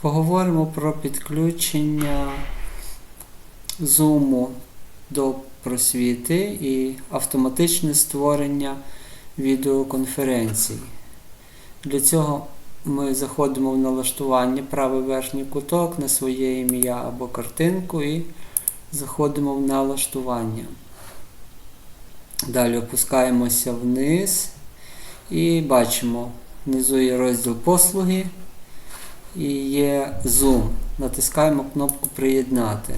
Поговоримо про підключення зуму до просвіти і автоматичне створення відеоконференцій. Для цього ми заходимо в налаштування правий верхній куток на своє ім'я або картинку і заходимо в налаштування. Далі опускаємося вниз і бачимо, внизу є розділ послуги і є Zoom. Натискаємо кнопку Приєднати.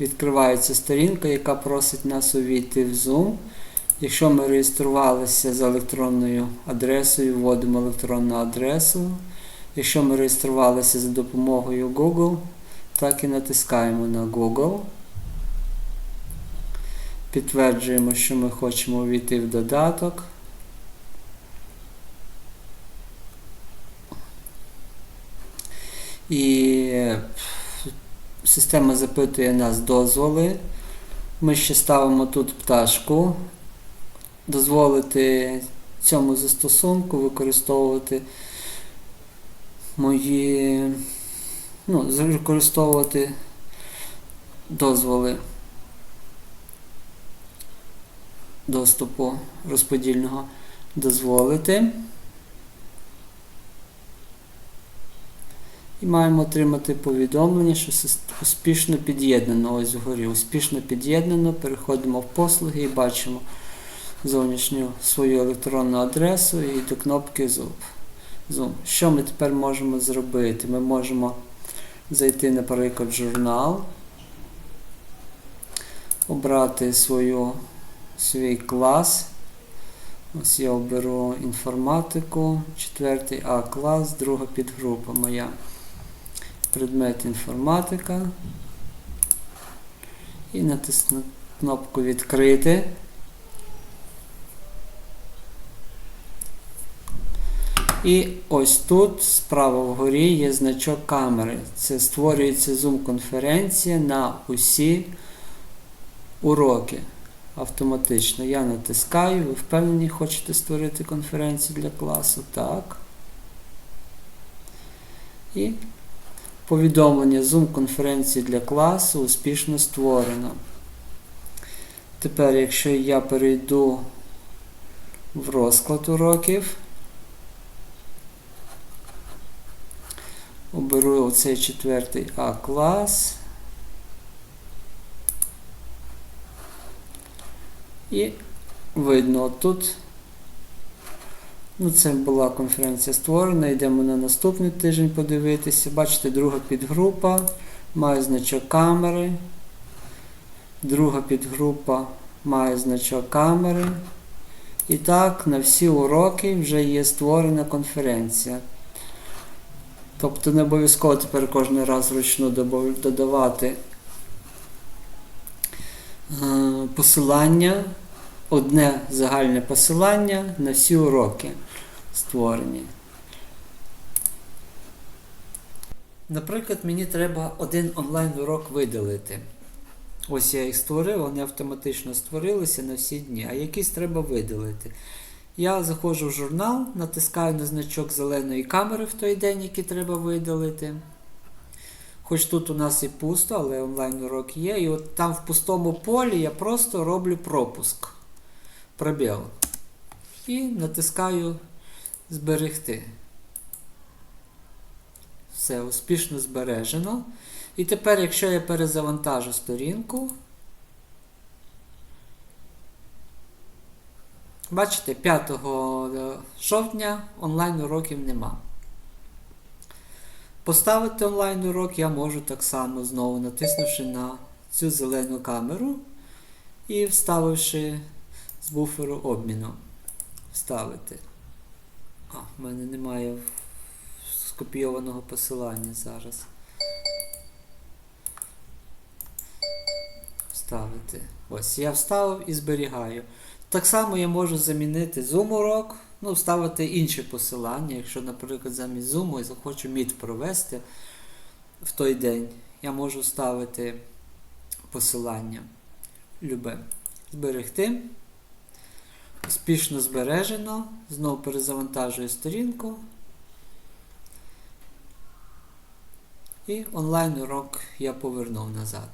Відкривається сторінка, яка просить нас увійти в Zoom. Якщо ми реєструвалися з електронною адресою, вводимо електронну адресу. Якщо ми реєструвалися за допомогою Google, так і натискаємо на Google. Підтверджуємо, що ми хочемо увійти в додаток. І система запитує нас дозволи. Ми ще ставимо тут пташку. Дозволити цьому застосунку використовувати мої, ну, використовувати дозволи доступу розподільного дозволити. І маємо отримати повідомлення, що успішно під'єднано. Ось вгорі. Успішно під'єднано. Переходимо в послуги і бачимо зовнішню свою електронну адресу і до кнопки Zoom. Що ми тепер можемо зробити? Ми можемо зайти, наприклад, в журнал, обрати свою, свій клас. Ось я оберу інформатику, 4 А клас, друга підгрупа моя. Предмет інформатика. І натисну кнопку Відкрити. І ось тут справа вгорі є значок камери. Це створюється Zoom-конференція на усі уроки. Автоматично. Я натискаю, ви впевнені, хочете створити конференцію для класу? Так. І повідомлення Zoom-конференції для класу успішно створено. Тепер, якщо я перейду в розклад уроків, оберу оцей четвертий А клас. І видно тут. Ну, Це була конференція створена. Йдемо на наступний тиждень подивитися. Бачите, друга підгрупа. Має значок камери. Друга підгрупа має значок камери. І так, на всі уроки вже є створена конференція. Тобто не обов'язково тепер кожен раз вручну додавати посилання, одне загальне посилання на всі уроки створені. Наприклад, мені треба один онлайн-урок видалити. Ось я їх створив, вони автоматично створилися на всі дні, а якісь треба видалити. Я заходжу в журнал, натискаю на значок зеленої камери в той день, який треба видалити. Хоч тут у нас і пусто, але онлайн-урок є. І от там в пустому полі я просто роблю пропуск. Пробіл. І натискаю Зберегти. Все, успішно збережено. І тепер, якщо я перезавантажу сторінку, бачите, 5 жовтня онлайн-уроків нема. Поставити онлайн-урок я можу так само знову натиснувши на цю зелену камеру і вставивши з буферу обміну. Вставити. А, в мене немає скопійованого посилання зараз. Вставити. Ось, я вставив і зберігаю. Так само я можу замінити Zoom урок, ну, вставити інше посилання. Якщо, наприклад, замість Zoom я захочу Meet провести в той день, я можу ставити посилання любе. Зберегти. Спішно збережено. Знову перезавантажую сторінку. І онлайн урок я повернув назад.